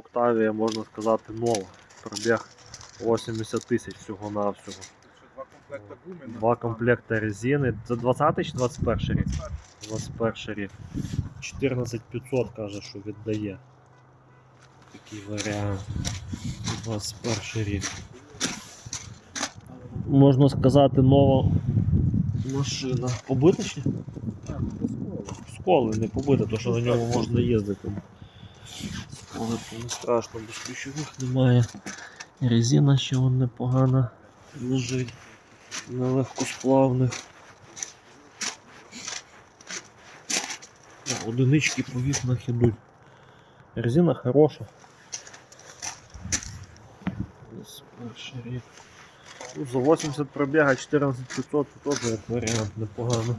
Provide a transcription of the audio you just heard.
Октавія, можна сказати, нова. Пробіг 80 тисяч всього на всього. Два гуми. Два комплекти резини. Це 20 чи 21 рік? 21 рік. 14500 каже, що віддає. Такий варіант. 21 рік. Можна сказати, нова машина. Побита ще? Сколи не побита, то що на ньому можна їздити. То не страшно, без ключових немає. Резина ще вон непогана лежить на легкосплавних. Одинички по вікнах ідуть. Резина хороша. Ну, за 80 пробіга 14500 це теж як варіант непогано.